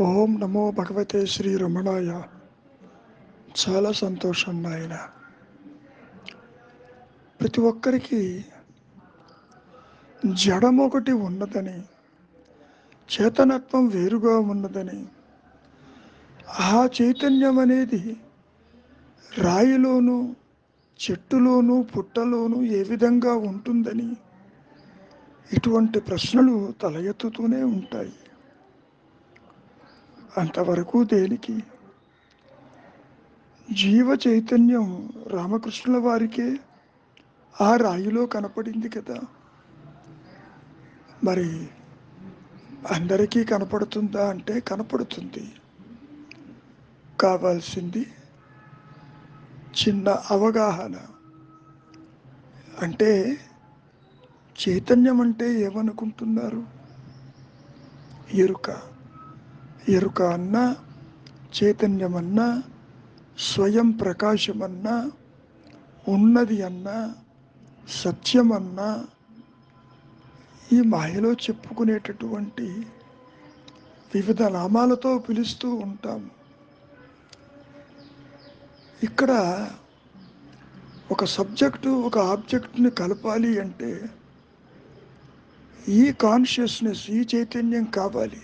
ఓం నమో భగవతే శ్రీ రమణాయ. చాలా సంతోషం నాయన. ప్రతి ఒక్కరికి జడం ఒకటి ఉన్నదని చేతనత్వం వేరుగా ఉన్నదని ఆ చైతన్యం అనేది రాయిలోను చెట్టులోను పుట్టలోను ఏ విధంగా ఉంటుందని ఇటువంటి ప్రశ్నలు తల ఎత్తుతూనే ఉంటాయి. అంతవరకు దేనికి? జీవ చైతన్యం రామకృష్ణుల వారికే ఆ రాయిలో కనపడింది కదా. మరి అందరికీ కనపడుతుందా అంటే కనపడుతుంది. కావాల్సింది చిన్న అవగాహన. అంటే చైతన్యం అంటే ఏమనుకుంటున్నారు? ఎరుక. ఎరుక అన్నా చైతన్యమన్నా స్వయం ప్రకాశమన్నా ఉన్నది అన్నా సత్యమన్నా ఈ మాయలో చెప్పుకునేటటువంటి వివిధ నామాలతో పిలుస్తూ ఉంటాము ఇక్కడ ఒక సబ్జెక్టు ఒక ఆబ్జెక్ట్ని కలపాలి అంటే ఈ కాన్షియస్నెస్ ఈ చైతన్యం కావాలి.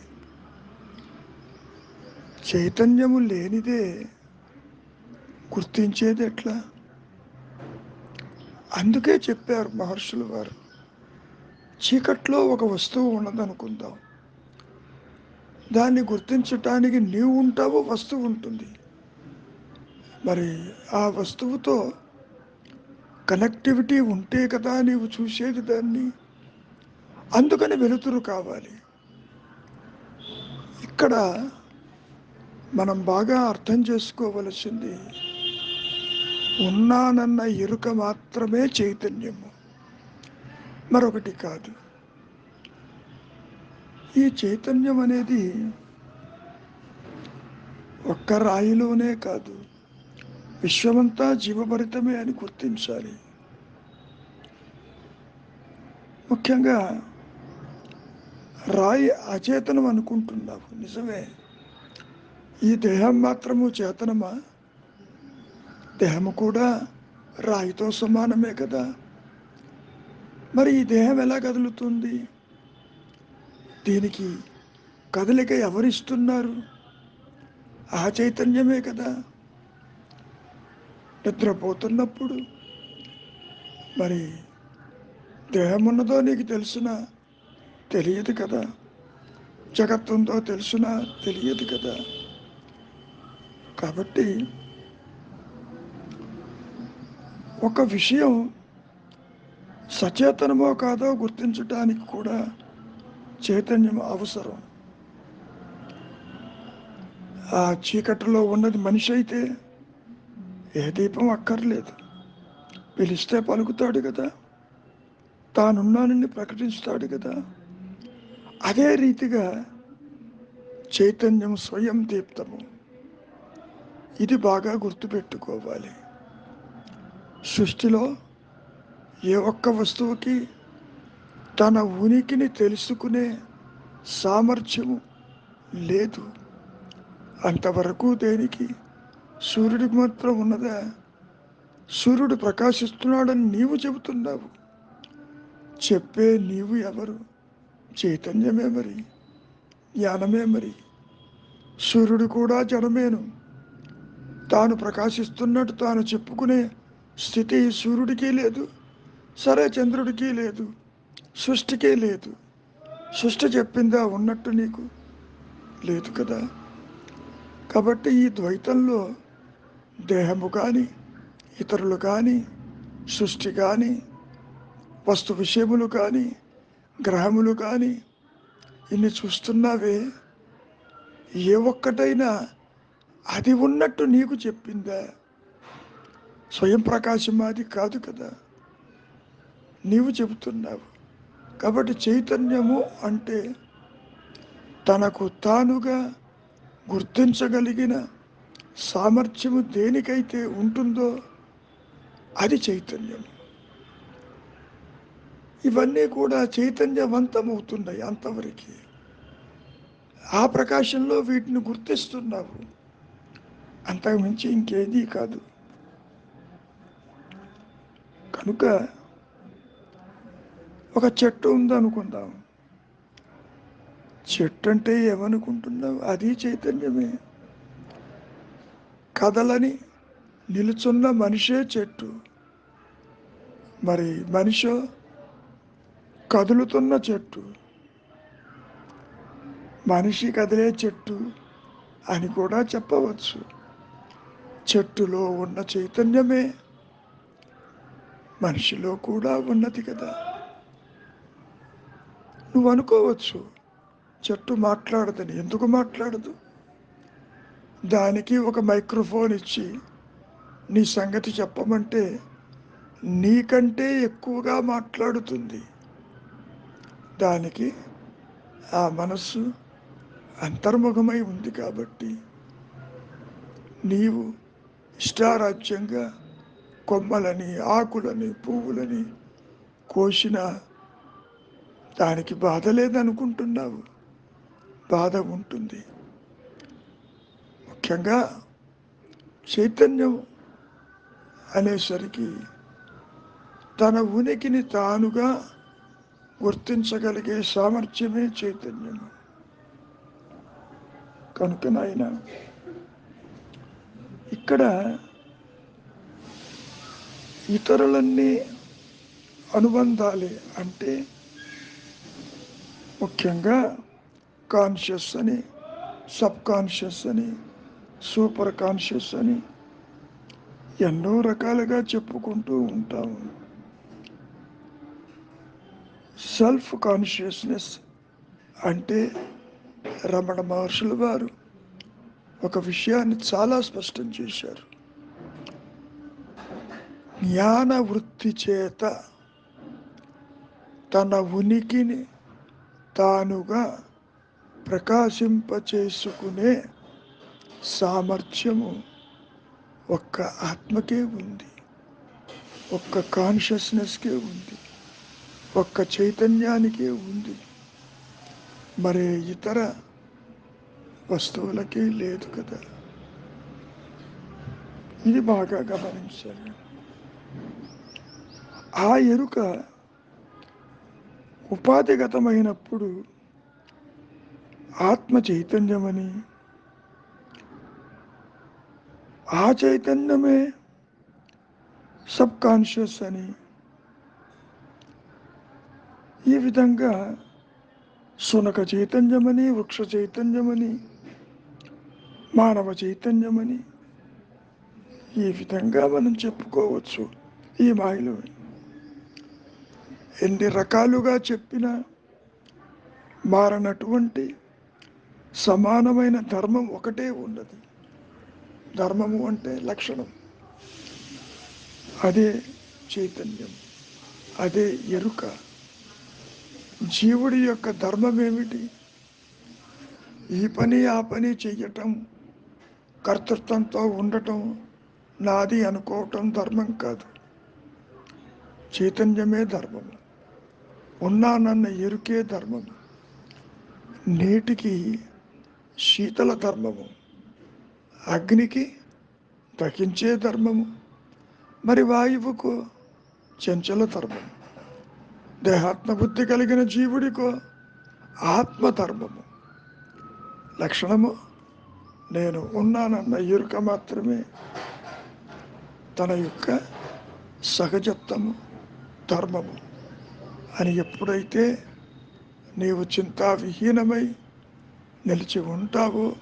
చైతన్యము లేనిదే గుర్తించేది ఎట్లా? అందుకే చెప్పారు మహర్షులు వారు చీకట్లో ఒక వస్తువు ఉన్నదనుకుందాం. దాన్ని గుర్తించటానికి నీవు ఉంటావు వస్తువు ఉంటుంది. మరి ఆ వస్తువుతో కనెక్టివిటీ ఉంటే కదా నీవు చూసేది దాన్ని? అందుకని వెలుతురు కావాలి. ఇక్కడ మనం బాగా అర్థం చేసుకోవలసింది ఉన్నానన్న ఎరుక మాత్రమే చైతన్యము. మరొకటి కాదు. ఈ చైతన్యం అనేది ఒక్క రాయిలోనే కాదు విశ్వమంతా జీవభరితమే అని గుర్తించాలి. ముఖ్యంగా రాయి అచేతనం అనుకుంటున్నావు నిజమే. ఈ దేహం మాత్రము చేతనమా? దేహము కూడా రాయితో సమానమే కదా. మరి ఈ దేహం ఎలా కదులుతుంది? దీనికి కదలిక ఎవరిస్తున్నారు? ఆ చైతన్యమే కదా. నిద్రపోతున్నప్పుడు మరి దేహం ఉన్నదో నీకు తెలుసునా? తెలియదు కదా. జగత్తుందో తెలుసునా? తెలియదు కదా. కాబట్టి ఒక విషయం సచేతనమో కాదో గుర్తించడానికి కూడా చైతన్యం అవసరం. ఆ చీకటిలో ఉన్నది మనిషి అయితే ఏ దీపం అక్కర్లేదు. పిలిస్తే పలుకుతాడు కదా. తానున్నానని ప్రకటిస్తాడు కదా. అదే రీతిగా చైతన్యం స్వయం దీప్తము. ఇది బాగా గుర్తుపెట్టుకోవాలి. సృష్టిలో ఏ ఒక్క వస్తువుకి తన ఉనికిని తెలుసుకునే సామర్థ్యము లేదు. అంతవరకు దేనికి? సూర్యుడికి మాత్రం ఉన్నదా? సూర్యుడు ప్రకాశిస్తున్నాడని నీవు చెబుతున్నావు. చెప్పే నీవు ఎవరు? చైతన్యమే మరి జ్ఞానమే మరి. సూర్యుడు కూడా జడమేను తాను ప్రకాశిస్తున్నట్టు తాను చెప్పుకునే స్థితి సూర్యుడికి లేదు సరే చంద్రుడికి లేదు సృష్టికే లేదు. సృష్టి చెప్పిందా ఉన్నట్టు నీకు లేదు కదా? కాబట్టి ఈ ద్వైతంలో దేహము కానీ ఇతరులు కానీ సృష్టి కానీ వస్తు విషయములు కానీ గ్రహములు కానీ ఇన్ని చూస్తున్నావే ఏ ఒక్కటైనా అది ఉన్నట్టు నీకు చెప్పిందా? స్వయం ప్రకాశం అది కాదు కదా. నీవు చెబుతున్నావు. కాబట్టి చైతన్యము అంటే తనకు తానుగా గుర్తించగలిగిన సామర్థ్యము దేనికైతే ఉంటుందో అది చైతన్యం. ఇవన్నీ కూడా చైతన్యవంతమవుతున్నాయి అంతవరకు. ఆ ప్రకాశంలో వీటిని గుర్తిస్తున్నావు. అంతకు మించి ఇంకేదీ కాదు. కనుక ఒక చెట్టు ఉందనుకుందాం. చెట్టు అంటే ఏమనుకుంటున్నావు? అది చైతన్యమే. కదలని నిలుచున్న మనిషే చెట్టు. మరి మనిషి కదులుతున్న చెట్టు. మనిషి కదిలే చెట్టు అని కూడా చెప్పవచ్చు. చెట్టులో ఉన్న చైతన్యమే. మనిషిలో కూడా ఉన్నది కదా. నువ్వు అనుకోవచ్చు చెట్టు మాట్లాడదని. ఎందుకు మాట్లాడదు? దానికి ఒక మైక్రోఫోన్ ఇచ్చి నీ సంగతి చెప్పమంటే నీకంటే ఎక్కువగా మాట్లాడుతుంది. దానికి ఆ మనస్సు అంతర్ముఖమై ఉంది కాబట్టి నీవు ఇష్టారాజ్యంగా కొమ్మలని ఆకులని పువ్వులని కోసిన దానికి బాధ లేదనుకుంటున్నావు. బాధ ఉంటుంది. ముఖ్యంగా చైతన్యం అనేసరికి తన ఉనికిని తానుగా గుర్తించగలిగే సామర్థ్యమే చైతన్యము. కనుక నాయన ఇక్కడ ఇతరులన్నీ అనుబంధాలే అంటే ముఖ్యంగా కాన్షియస్ అని సబ్ కాన్షియస్ అని సూపర్ కాన్షియస్ అని ఎన్నో రకాలుగా చెప్పుకుంటూ ఉంటాము. సెల్ఫ్ కాన్షియస్నెస్ అంటే రమణ మహర్షుల వారు ఒక విషయాన్ని చాలా స్పష్టం చేశారు. జ్ఞాన వృత్తి చేత తన ఉనికిని తానుగా ప్రకాశింపచేసుకునే సామర్థ్యము ఒక్క ఆత్మకే ఉంది. ఒక్క కాన్షియస్నెస్కే ఉంది. ఒక్క చైతన్యానికే ఉంది. మరే ఇతర వస్తువులకి లేదు కదా. ఇది బాగా గమనించాలి. ఆ ఎరుక ఉపాధిగతమైనప్పుడు ఆత్మ చైతన్యమని ఆ చైతన్యమే సబ్ కాన్షియస్ అని ఈ విధంగా సునక చైతన్యమని వృక్ష చైతన్యమని మానవ చైతన్యమని ఈ విధంగా మనం చెప్పుకోవచ్చు ఈ మాయలు. ఎన్ని రకాలుగా చెప్పినా మారనటువంటి సమానమైన ధర్మం ఒకటే ఉన్నది. ధర్మము అంటే లక్షణం. అదే చైతన్యం. అదే ఎరుక. జీవుడి యొక్క ధర్మం ఏమిటి ఈ పని ఆ పని చెయ్యటం కర్తృత్వంతో ఉండటం నాది అనుకోవటం ధర్మం కాదు. చైతన్యమే ధర్మము ఉన్నానన్న ఎరుకే ధర్మము నీటికి శీతల ధర్మము. అగ్నికి దహించే ధర్మము. మరి వాయువుకు చంచల ధర్మము దేహాత్మబుద్ధి కలిగిన జీవుడికో ఆత్మధర్మము లక్షణము నేను ఉన్నానన్న ఎరుక మాత్రమే తన యొక్క సహజత్వము ధర్మము అని ఎప్పుడైతే నీవు చింతావిహీనమై నిలిచి ఉంటావో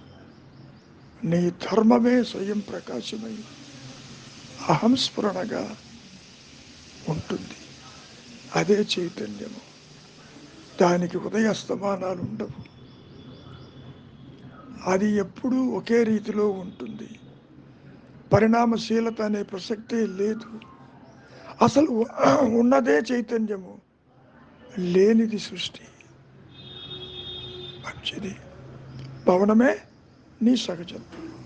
నీ ధర్మమే స్వయం ప్రకాశమై అహంస్ఫురణగా ఉంటుంది. అదే చైతన్యము. దానికి ఉదయస్తమానాలు ఉండవు అది ఎప్పుడూ ఒకే రీతిలో ఉంటుంది. పరిణామశీలత అనే ప్రసక్తే లేదు. అసలు ఉన్నదే చైతన్యము లేనిది సృష్టి. మంచిది. భవనమే నీ సహజత్వం